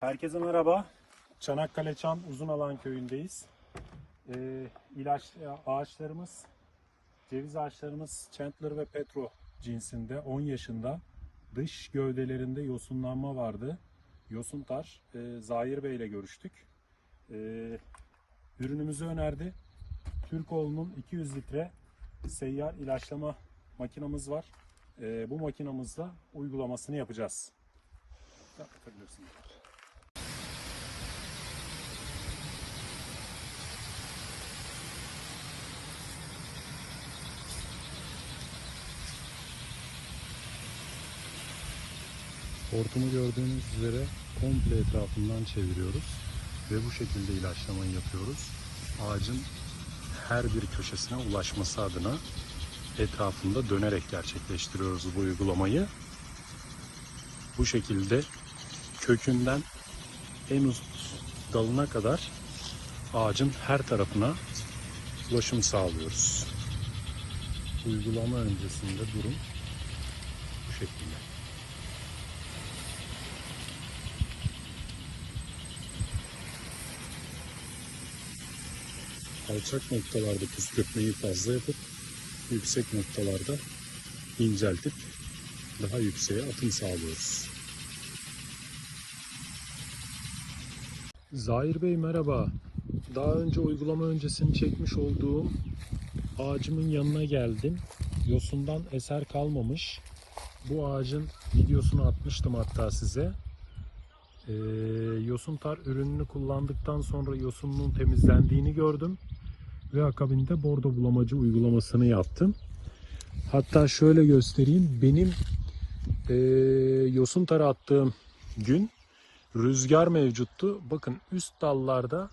Herkese merhaba. Çanakkale Çam Uzunalan köyündeyiz. Ee, ilaç ağaçlarımız, ceviz ağaçlarımız Chandler ve Petro cinsinde 10 yaşında. Dış gövdelerinde yosunlanma vardı. Yosuntar. Ee, Zahir Bey ile görüştük. Ee, ürünümüzü önerdi. Türkoğlu'nun 200 litre seyyar ilaçlama makinamız var. Ee, bu makinamızla uygulamasını yapacağız. Kapatabilirsin. Hortumu gördüğünüz üzere komple etrafından çeviriyoruz ve bu şekilde ilaçlamayı yapıyoruz. Ağacın her bir köşesine ulaşması adına etrafında dönerek gerçekleştiriyoruz bu uygulamayı. Bu şekilde kökünden en üst dalına kadar ağacın her tarafına ulaşım sağlıyoruz. Uygulama öncesinde durum bu şekilde. Alçak noktalarda püskürtmeyi fazla yapıp yüksek noktalarda inceltip daha yükseğe atım sağlıyoruz. Zahir Bey merhaba. Daha önce uygulama öncesini çekmiş olduğum ağacımın yanına geldim. Yosundan eser kalmamış. Bu ağacın videosunu atmıştım hatta size. Ee, yosun tar ürününü kullandıktan sonra yosunun temizlendiğini gördüm ve akabinde bordo bulamacı uygulamasını yaptım. Hatta şöyle göstereyim. Benim e, yosun tarı attığım gün rüzgar mevcuttu. Bakın üst dallarda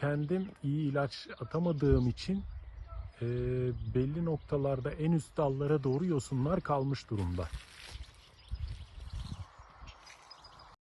kendim iyi ilaç atamadığım için e, belli noktalarda en üst dallara doğru yosunlar kalmış durumda.